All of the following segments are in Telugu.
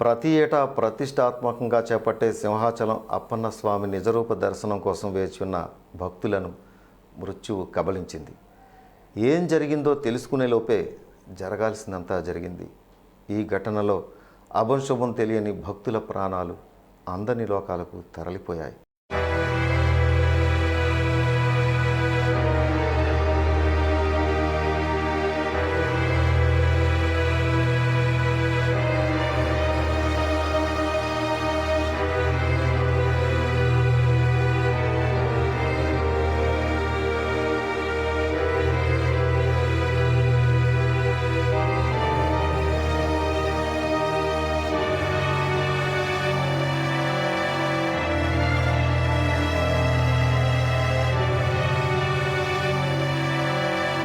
ప్రతి ఏటా ప్రతిష్టాత్మకంగా చేపట్టే సింహాచలం అప్పన్న స్వామి నిజరూప దర్శనం కోసం వేచి ఉన్న భక్తులను మృత్యువు కబలించింది. ఏం జరిగిందో తెలుసుకునే లోపే జరగాల్సిందంతా జరిగింది. ఈ ఘటనలో అభంశుభం తెలియని భక్తుల ప్రాణాలు అందని లోకాలకు తరలిపోయాయి.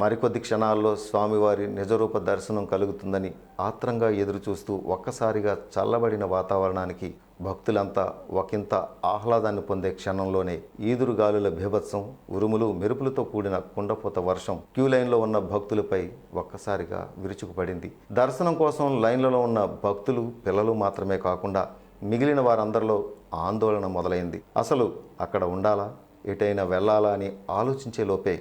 మరికొద్ది క్షణాల్లో స్వామివారి నిజరూప దర్శనం కలుగుతుందని ఆత్రంగా ఎదురుచూస్తూ ఒక్కసారిగా చల్లబడిన వాతావరణానికి భక్తులంతా ఒకంత ఆహ్లాదాన్ని పొందే క్షణంలోనే ఈదురుగాలుల బీభత్సం ఉరుములు మెరుపులతో కూడిన కుండపోత వర్షం క్యూ లైన్లో ఉన్న భక్తులపై ఒక్కసారిగా విరుచుకుపడింది. దర్శనం కోసం లైన్లలో ఉన్న భక్తులు పిల్లలు మాత్రమే కాకుండా మిగిలిన వారందరిలో ఆందోళన మొదలైంది. అసలు అక్కడ ఉండాలా? ఎటైనా వెళ్ళాలా అని ఆలోచించే లోపే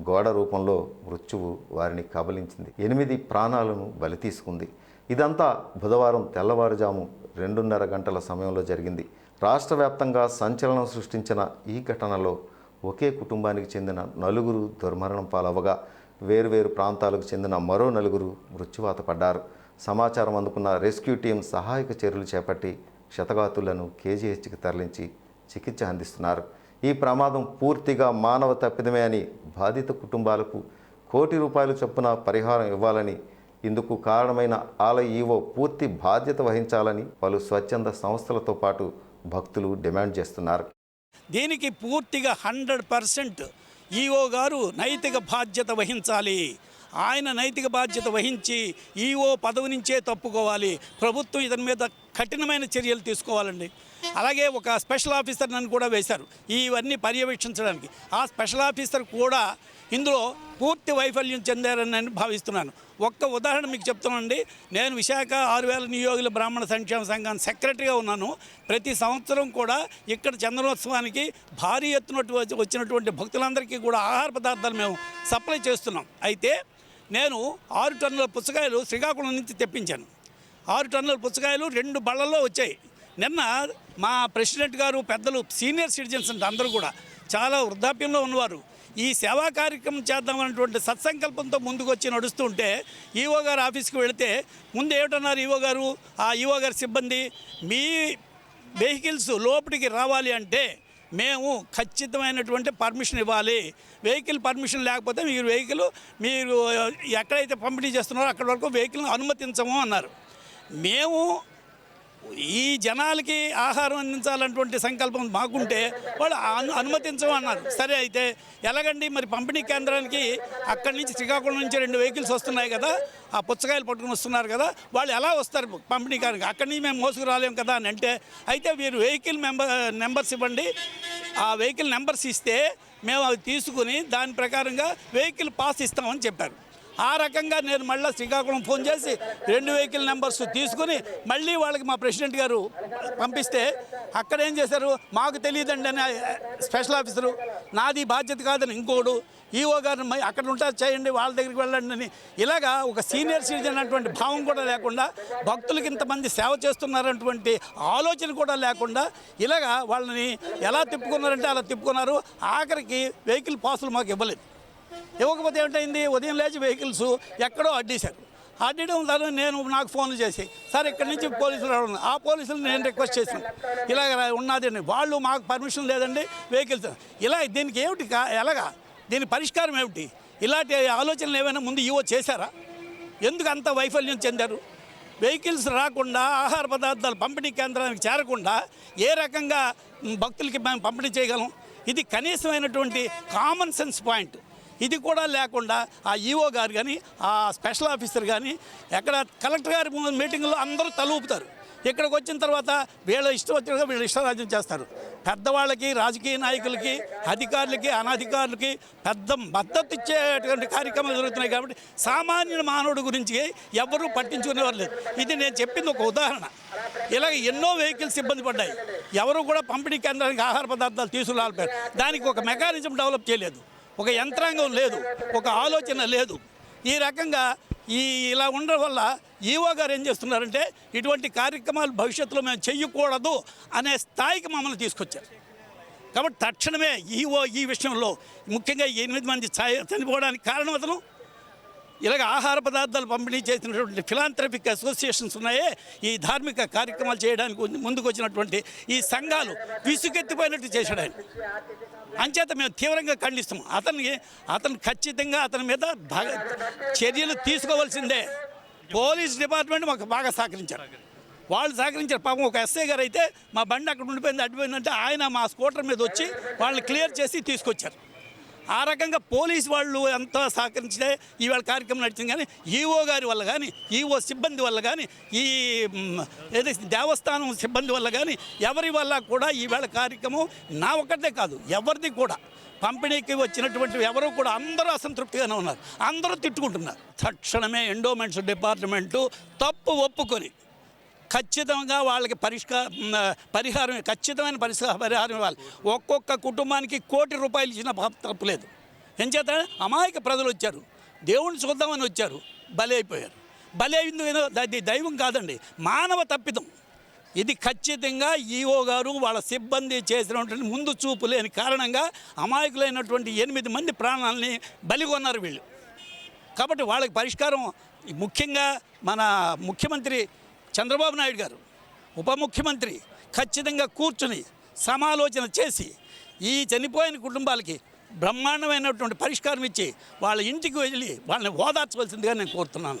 గోడ రూపంలో మృత్యువు వారిని కబలించింది. ఎనిమిది ప్రాణాలను బలి తీసుకుంది. ఇదంతా బుధవారం తెల్లవారుజాము రెండున్నర గంటల సమయంలో జరిగింది. రాష్ట్ర వ్యాప్తంగా సంచలనం సృష్టించిన ఈ ఘటనలో ఒకే కుటుంబానికి చెందిన నలుగురు దుర్మరణం పాలవగా వేర్వేరు ప్రాంతాలకు చెందిన మరో నలుగురు మృత్యువాత పడ్డారు. సమాచారం అందుకున్న రెస్క్యూ టీం సహాయక చర్యలు చేపట్టి క్షతగాతులను కేజీహెచ్కి తరలించి చికిత్స అందిస్తున్నారు. ఈ ప్రమాదం పూర్తిగా మానవ తప్పిదమే అని బాధిత కుటుంబాలకు కోటి రూపాయలు చొప్పున పరిహారం ఇవ్వాలని ఇందుకు కారణమైన ఆలయ ఈవో పూర్తి బాధ్యత వహించాలని పలు స్వచ్ఛంద సంస్థలతో పాటు భక్తులు డిమాండ్ చేస్తున్నారు. దీనికి పూర్తిగా హండ్రెడ్ పర్సెంట్ ఈఓ గారు నైతిక బాధ్యత వహించాలి. ఆయన నైతిక బాధ్యత వహించి ఈఓ పదవి నుంచే తప్పుకోవాలి. ప్రభుత్వం ఇతని మీద కఠినమైన చర్యలు తీసుకోవాలండి. అలాగే ఒక స్పెషల్ ఆఫీసర్ నన్ను కూడా వేశారు ఇవన్నీ పర్యవేక్షించడానికి. ఆ స్పెషల్ ఆఫీసర్ కూడా ఇందులో పూర్తి వైఫల్యం చెందారని నేను భావిస్తున్నాను. ఒక్క ఉదాహరణ మీకు చెప్తానండి. నేను విశాఖ ఆరు వేల నియోగుల బ్రాహ్మణ సంక్షేమ సంఘాన్ని సెక్రటరీగా ఉన్నాను. ప్రతి సంవత్సరం కూడా ఇక్కడ చంద్రోత్సవానికి భారీ ఎత్తున వచ్చినటువంటి భక్తులందరికీ కూడా ఆహార పదార్థాలు మేము సప్లై చేస్తున్నాం. అయితే నేను ఆరు టన్నుల పుచ్చకాయలు శ్రీకాకుళం నుంచి తెప్పించాను. ఆరు టన్నుల పుచ్చకాయలు రెండు బళ్ళల్లో వచ్చాయి. నిన్న మా ప్రెసిడెంట్ గారు పెద్దలు సీనియర్ సిటిజన్స్ అంటే అందరూ కూడా చాలా వృద్ధాప్యంలో ఉన్నవారు. ఈ సేవా కార్యక్రమం చేద్దామన్నటువంటి సత్సంకల్పంతో ముందుకు వచ్చి నడుస్తుంటే ఈఓ గారు ఆఫీస్కి వెళితే ముందు ఏమిటన్నారు ఈఓ గారు? ఆ ఈఓ గారి సిబ్బంది మీ వెహికల్స్ లోపలికి రావాలి అంటే మేము ఖచ్చితమైనటువంటి పర్మిషన్ ఇవ్వాలి. వెహికల్ పర్మిషన్ లేకపోతే మీరు వెహికల్ మీరు ఎక్కడైతే పంపిణీ చేస్తున్నారో అక్కడి వరకు వెహికల్ని అనుమతించము అన్నారు. మేము ఈ జనాలకి ఆహారం అందించాలన్నటువంటి సంకల్పం మాకుంటే వాళ్ళు అనుమతించమన్నారు. అన్నారు సరే అయితే ఎలాగండి మరి పంపిణీ కేంద్రానికి అక్కడి నుంచి శ్రీకాకుళం నుంచి రెండు వెహికల్స్ వస్తున్నాయి కదా ఆ పుచ్చకాయలు పట్టుకుని వస్తున్నారు కదా వాళ్ళు ఎలా వస్తారు పంపిణీ కేంద్రానికి అక్కడి నుంచి మేము మోసుకురాలేము కదా అని అంటే అయితే మీరు వెహికల్ మెంబర్ నెంబర్స్ ఇవ్వండి. ఆ వెహికల్ నెంబర్స్ ఇస్తే మేము అవి తీసుకుని దాని ప్రకారంగా వెహికల్ పాస్ ఇస్తామని చెప్పారు. ఆ రకంగా నేను మళ్ళీ శ్రీకాకుళం ఫోన్ చేసి రెండు వెహికల్ నెంబర్స్ తీసుకుని మళ్ళీ వాళ్ళకి మా ప్రెసిడెంట్ గారు పంపిస్తే అక్కడ ఏం చేశారు? మాకు తెలియదండి అని స్పెషల్ ఆఫీసరు నాది బాధ్యత కాదని ఇంకోడు ఈఓ గారు అక్కడ ఉంటారు చేయండి వాళ్ళ దగ్గరికి వెళ్ళండి అని. ఇలాగా ఒక సీనియర్ సిటిజన్ అన్నటువంటి భావం కూడా లేకుండా భక్తులకి ఇంతమంది సేవ చేస్తున్నారన్నటువంటి ఆలోచన కూడా లేకుండా ఇలాగా వాళ్ళని ఎలా తిప్పుకున్నారంటే అలా తిప్పుకున్నారు. ఆఖరికి వెహికల్ పాసులు మాకు ఇవ్వలేదు. ఇవ్వకపోతే ఏమిటైంది ఉదయం లేచి వెహికల్స్ ఎక్కడో అడ్డేశారు. అడ్డడం ద్వారా నేను నాకు ఫోన్లు చేసి సార్ ఇక్కడి నుంచి పోలీసులు రావడం ఆ పోలీసులు నేను రిక్వెస్ట్ చేశాను. ఇలాగ ఉన్నది వాళ్ళు మాకు పర్మిషన్ లేదండి వెహికల్స్. ఇలా దీనికి ఏమిటి కా- ఎలాగా? దీని పరిష్కారం ఏమిటి? ఇలాంటి ఆలోచనలు ఏమైనా ముందు ఈవో చేశారా? ఎందుకు అంత వైఫల్యం చెందారు? వెహికల్స్ రాకుండా ఆహార పదార్థాలు పంపిణీ కేంద్రానికి చేరకుండా ఏ రకంగా భక్తులకి మేము పంపిణీ చేయగలం? ఇది కనీసమైనటువంటి కామన్ సెన్స్ పాయింట్. ఇది కూడా లేకుండా ఆ ఈఓ గారు కానీ ఆ స్పెషల్ ఆఫీసర్ కానీ ఎక్కడ కలెక్టర్ గారి మీటింగ్లో అందరూ తలూపుతారు. ఇక్కడికి వచ్చిన తర్వాత వీళ్ళ ఇష్టం వచ్చినట్టుగా వీళ్ళు ఇష్టరాజ్యం చేస్తారు. పెద్దవాళ్ళకి రాజకీయ నాయకులకి అధికారులకి అనధికారులకి పెద్ద మద్దతు ఇచ్చేటువంటి కార్యక్రమాలు జరుగుతున్నాయి కాబట్టి సామాన్య మానవుడి గురించి ఎవరూ పట్టించుకునేవారు లేదు. ఇది నేను చెప్పింది ఒక ఉదాహరణ. ఇలాగ ఎన్నో వెహికల్స్ ఇబ్బంది పడ్డాయి. ఎవరు కూడా పంపిణీ కేంద్రానికి ఆహార పదార్థాలు తీసుకురాలిపోయారు దానికి ఒక మెకానిజం డెవలప్ చేయలేదు. ఒక యంత్రాంగం లేదు ఒక ఆలోచన లేదు. ఈ రకంగా ఈ ఇలా ఉండడం వల్ల ఈవో గారు ఏం చేస్తున్నారంటే ఇటువంటి కార్యక్రమాలు భవిష్యత్తులో మేము చెయ్యకూడదు అనే స్థాయికి మమ్మల్ని తీసుకొచ్చారు. కాబట్టి తక్షణమే ఈవో ఈ విషయంలో ముఖ్యంగా ఎనిమిది మంది చనిపోవడానికి కారణం అతను. ఇలాగ ఆహార పదార్థాలు పంపిణీ చేసినటువంటి ఫిలాంథ్రపిక్ అసోసియేషన్స్ ఉన్నాయే. ఈ ధార్మిక కార్యక్రమాలు చేయడానికి ముందుకు వచ్చినటువంటి ఈ సంఘాలు విసుగెత్తిపోయినట్టు చేశాడు ఆయన. అంచేత మేము తీవ్రంగా ఖండిస్తాం. అతనికి అతను ఖచ్చితంగా అతని మీద చర్యలు తీసుకోవాల్సిందే. పోలీస్ డిపార్ట్మెంట్ మాకు బాగా సహకరించారు. వాళ్ళు సహకరించారు. పాపం ఒక ఎస్ఐ గారు అయితే మా బండి అక్కడ ఉండిపోయింది అడ్డిపోయిందంటే ఆయన మా స్కూటర్ మీద వచ్చి వాళ్ళని క్లియర్ చేసి తీసుకొచ్చారు. ఆ రకంగా పోలీస్ వాళ్ళు ఎంతో సహకరించితే ఈవేళ కార్యక్రమం నడిచింది కానీ ఈఓ గారి వల్ల కానీ ఈఓ సిబ్బంది వల్ల కానీ ఈ ఏదైతే దేవస్థానం సిబ్బంది వల్ల కానీ ఎవరి వల్ల కూడా ఈవేళ కార్యక్రమం నా ఒక్కటే కాదు ఎవరిది కూడా. పంపిణీకి వచ్చినటువంటి ఎవరు కూడా అందరూ అసంతృప్తిగానే ఉన్నారు అందరూ తిట్టుకుంటున్నారు. తక్షణమే ఎండోమెంట్స్ డిపార్ట్మెంటు తప్పు ఒప్పుకొని ఖచ్చితంగా వాళ్ళకి పరిష్కార పరిహారం ఖచ్చితమైన పరిష్కార పరిహారం ఇవ్వాలి. ఒక్కొక్క కుటుంబానికి కోటి రూపాయలు ఇచ్చిన పాపం ఏం ఎంచేత అమాయక ప్రజలు వచ్చారు. దేవుణ్ణి చూద్దామని వచ్చారు. బలి అయిపోయారు. బలి అయింది ఏదో అది దైవం కాదండి. మానవ తప్పిదం. ఇది ఖచ్చితంగా ఈఓ గారు వాళ్ళ సిబ్బంది చేసినటువంటి ముందు చూపు లేని కారణంగా అమాయకులైనటువంటి ఎనిమిది మంది ప్రాణాలని బలిగొన్నారు వీళ్ళు. కాబట్టి వాళ్ళకి పరిష్కారం ముఖ్యంగా మన ముఖ్యమంత్రి చంద్రబాబు నాయుడు గారు ఉప ముఖ్యమంత్రి ఖచ్చితంగా కూర్చుని సమాలోచన చేసి ఈ చనిపోయిన కుటుంబాలకి బ్రహ్మాండమైనటువంటి పరిష్కారం ఇచ్చి వాళ్ళ ఇంటికి వెళ్ళి వాళ్ళని ఓదార్చవలసిందిగా నేను కోరుతున్నాను.